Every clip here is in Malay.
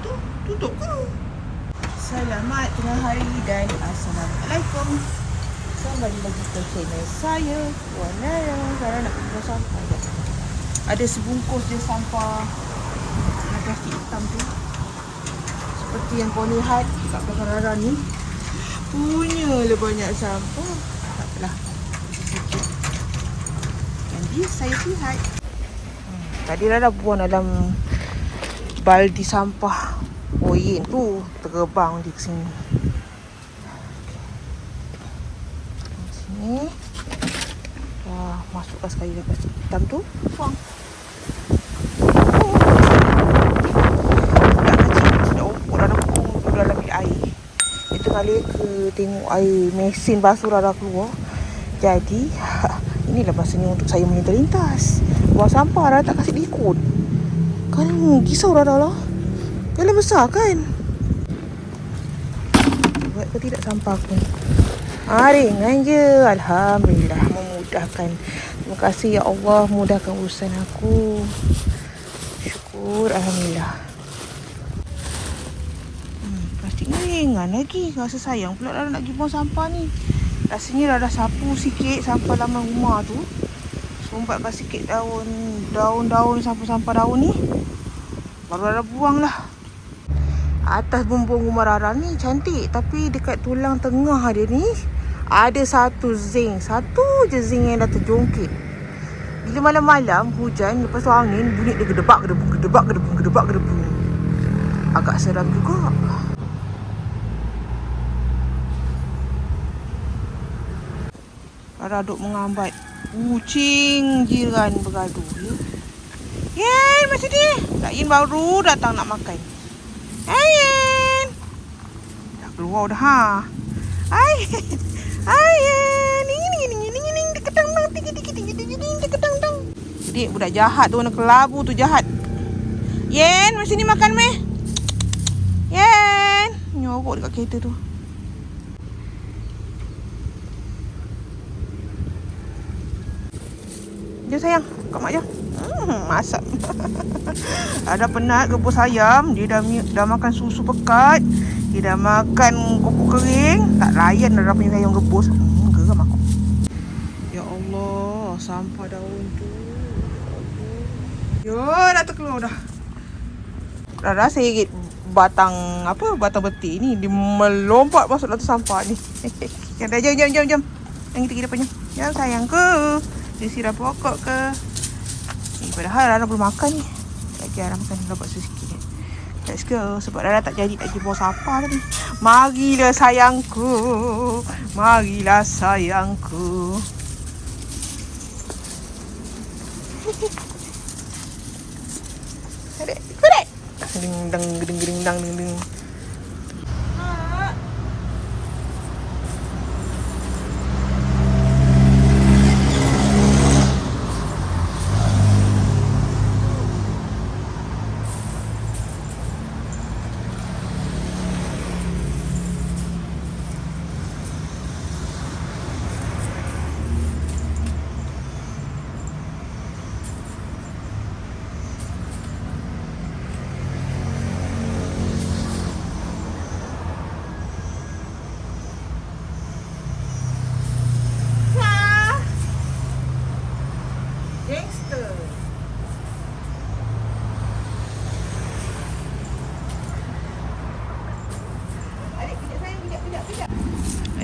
Tu tutup ke? Selamat tengah hari dan Assalamualaikum. Kembali lagi ke channel saya Wana yang sekarang nak pergi sampah je Ada sebungkus je sampah Yang plastik hitam tu. Seperti yang kau lihat kat belakang Rara ni. Punyalah banyak sampah. Tak apalah. Sikit Jadi saya lihat. Hmm, Tadi Rara buang dalam baldi sampah oyen tu terbang di sini. Sini. Dah masukkan sekali plastik hitam tu. Buang. Budak kecil Budak umpuk Rara kurung dulu dalam air Itu kali ke tengok air mesin basuh Rara keluar Jadi Inilah masanya untuk saya melintas Buang sampah Rara tak kasih diikut Kan gisau Rara lah. Yalah besar kan? Buat ke tidak sampah aku Ah, ringan je Alhamdulillah Memudahkan. Terima kasih ya Allah Mudahkan urusan aku. Syukur Alhamdulillah. Hmm, ni ringan lagi. Rasa sayang pula Rara nak pergi buang sampah ni. Rasanya Rara sapu sikit Sampah laman rumah tu Sumbatkan sikit daun Daun-daun Sampah-sampah daun ni. Baru Rara buang lah. Atas bumbung rumah Rara ni cantik Tapi dekat tulang tengah dia ni Ada satu zinc Satu je zinc yang dah terjongkit Bila malam-malam hujan Lepas tu angin bunyi dia gedebak gedebung Gedebak gedebung gedebak gedebung Agak seram juga. Rara duk mengambat Kucing jiran bergaduh ya. Yen, masa dia Kak Yin baru datang nak makan. Ayen Dah keluar dah ha. Ayen Ayen Ini ini ini ini ini Deketang dang Tinggi tinggi tinggi tinggi tinggi Deketang dang. Jadi budak jahat tu Warna kelabu tu jahat. Yen Masa ni makan meh? Yen Nyorok dekat kereta tu sayang Kat mak jom Hmm, masak. Ada penat rebus ayam, dia dah dah makan susu pekat, dia dah makan kopok kering, tak layan dah punya ayam rebus. Hmm, geram aku. Ya Allah, sampah daun tu. Yo, dah terkeluar dah. Dah rasa irit batang apa batang beti ni dia melompat masuk dalam sampah ni. jom jom jom jom. Yang kita kita punya. Ya sayangku. Siram pokok ke? Ni padahal Rara belum makan ni. Lagi Rara makan dapat sikit. Let's go. Sebab Rara tak jadi tak pergi bawa sapa tadi. Marilah sayangku. Marilah sayangku. Adik, adik. Ding dang ding ding dang ding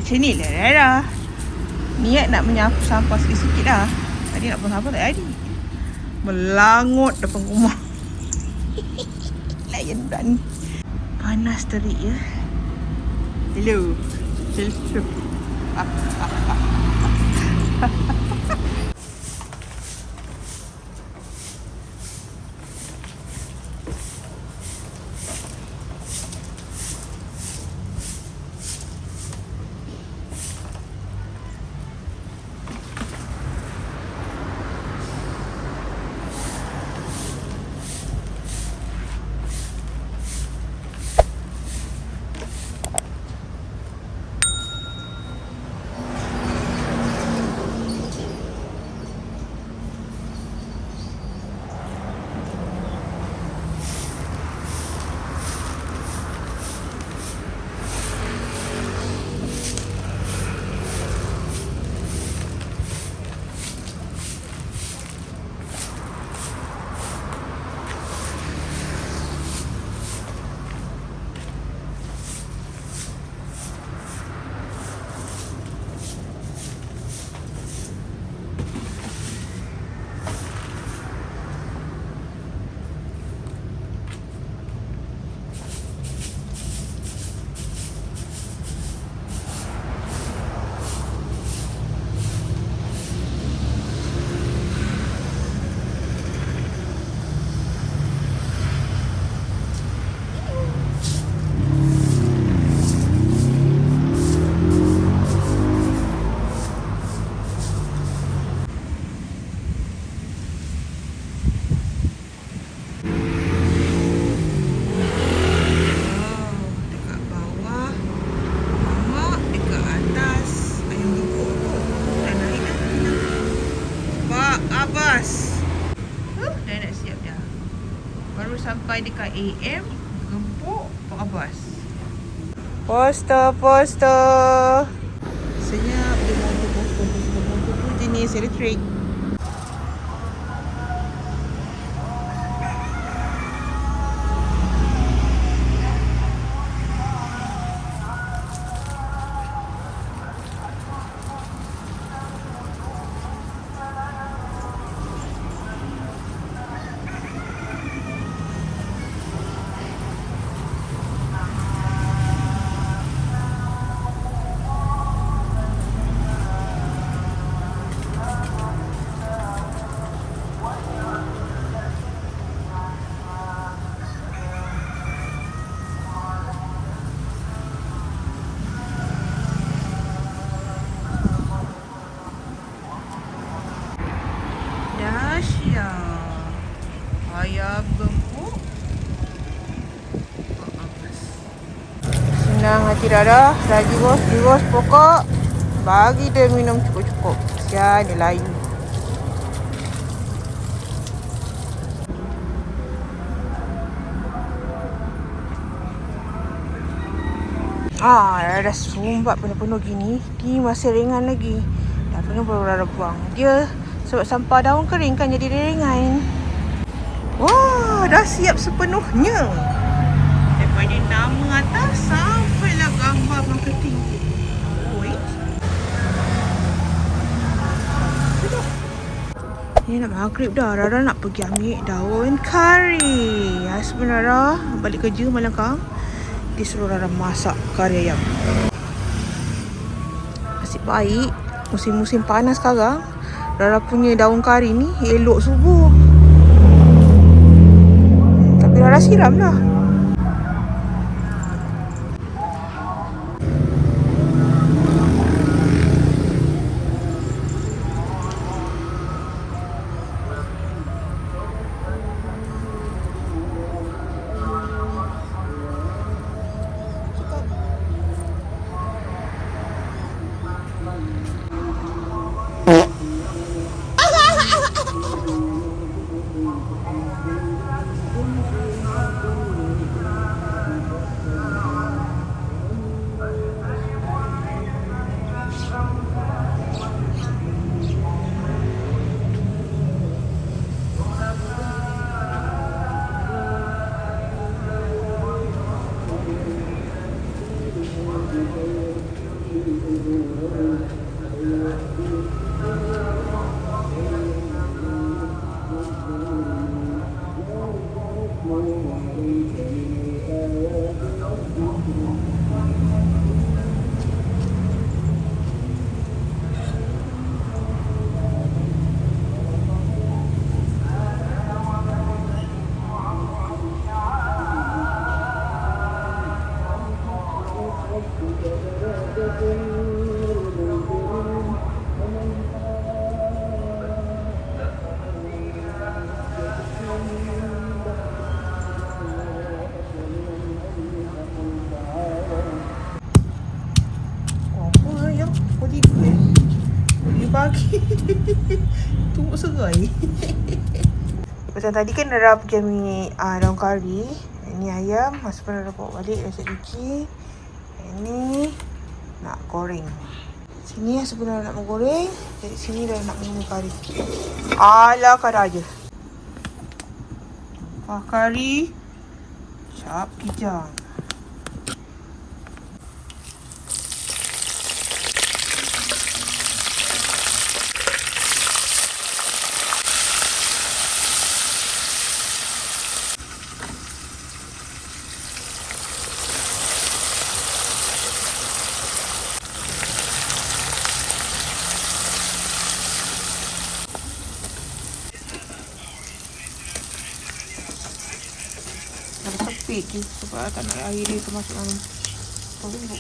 Macam ni lah Rara Niat nak menyapu sampah sikit-sikit lah Tadi nak buang sampah tak jadi? Melangut depan rumah. Layan budak ni. Panas terik ya. Hello. Hello. AM Gempuk Pak Abbas Poster, poster. Senyap dia motor, motor, motor tu jenis elektrik Rara. Lagi bos, di bos pokok. Bagi dia minum cukup-cukup. Kesian dia layu. Ah, dah, dah sumbat penuh-penuh gini. Gini masih ringan lagi. Dah baru Rara buang. Dia sebab sampah daun kering kan jadi ringan. Wah, dah siap sepenuhnya. Daripada nama atas sampailah Wait. Ni nak maghrib dah. Rara nak pergi ambil daun kari. Husband Rara balik kerja malam kang. Dia suruh Rara masak kari ayam. Nasib baik musim-musim panas sekarang Rara punya daun kari ni elok subuh. Tapi Rara siram lah. Macam tadi kan Rara pergi ambil uh, daun kari. Ini ayam Masa pun Rara bawa balik Rasa cuci. Ini Nak goreng. Sini yang sebenarnya nak menggoreng Jadi sini dah nak minum kari. Alah kari aja Ah kari. Cap kijang Tepik je sebab tak nak air dia termasuk dalam tumbuk.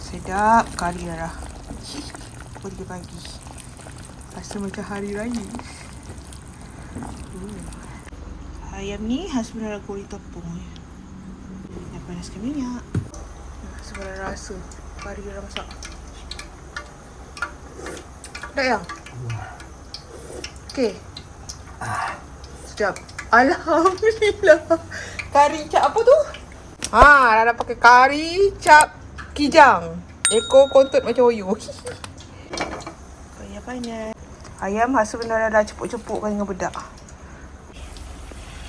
Sedap kari darah. Pukul 3 pagi. Rasa macam hari raya. Ayam ni sebenarnya goreng tepung. Dah panaskan minyak. Sebenarnya rasa kari dia masak. Dah ya? Okey. Sedap. Alhamdulillah. Kari cap apa tu? Ha, dah nak pakai kari cap kijang. Ekor kontut macam oyo. Kaya panas. Ayam hasil sebenarnya dah cepuk-cepukkan dengan bedak.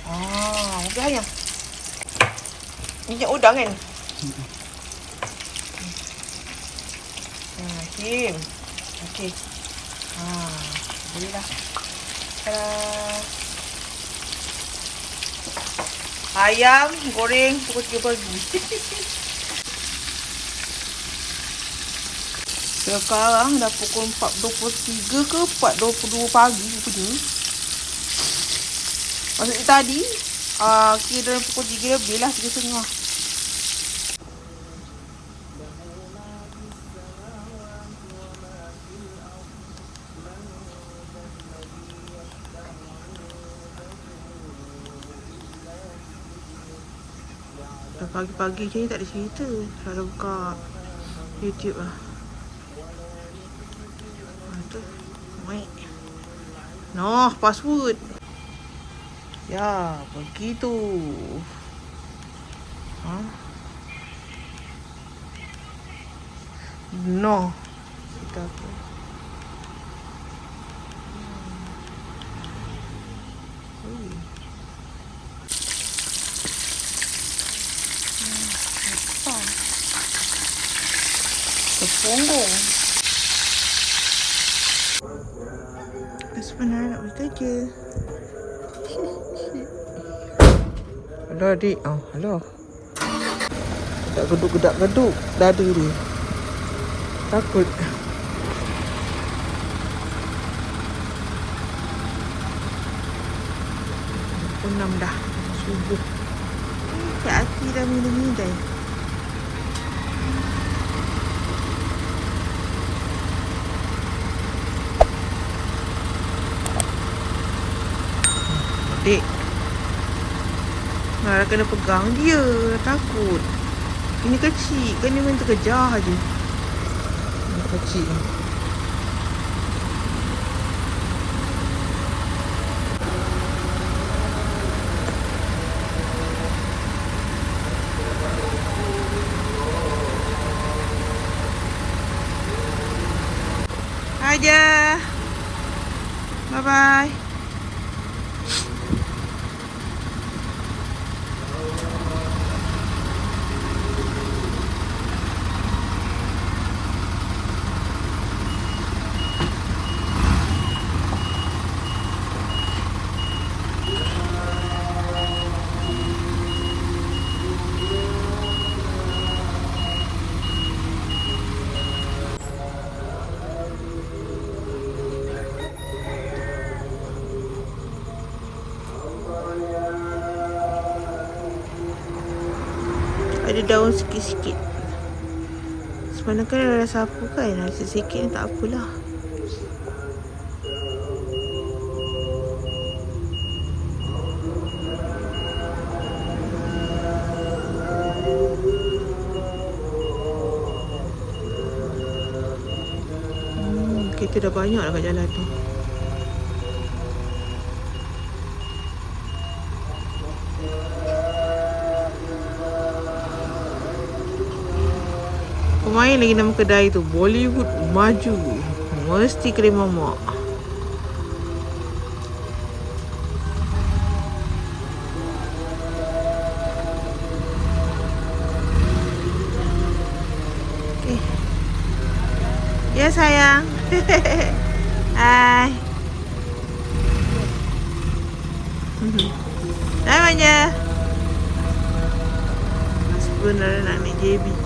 Ah, okey ayam. Minyak udang kan? Hmm, Kim. Okey. Ha, boleh dah. Tada. Ayam goreng pukul 3 pagi. Sekarang dah pukul 4.23 ke 4.22 pagi punya. Maksudnya tadi, uh, kira dalam pukul 3 lebih lah, 3.30. Dah pagi-pagi je ni tak ada cerita. Selalu buka YouTube lah. Ha, tu. Noh, password. Ya, begitu. Ha? No. Kita apa? Tepunggung. Sebenarnya nak pergi Hello adik. Oh, hello. Tak geduk-geduk-geduk dada dia. Takut. Pukul 6 dah. Subuh. Cik Aki dah minum-minum Adik. Nara kena pegang dia. Takut. Ini kecil. Kan dia main terkejar je. Kecil. Aja. Bye bye. Ada daun sikit-sikit. Sebenarnya kan ada sapu kan. Rasa sikit ni tak apalah. Hmm, kereta dah banyak lah kat jalan tu. Pemain lagi nama kedai tu Bollywood Maju. Mesti kedai mamak. Okay Ya sayang. Hai. Namanya? Sebenarnya nak naik JB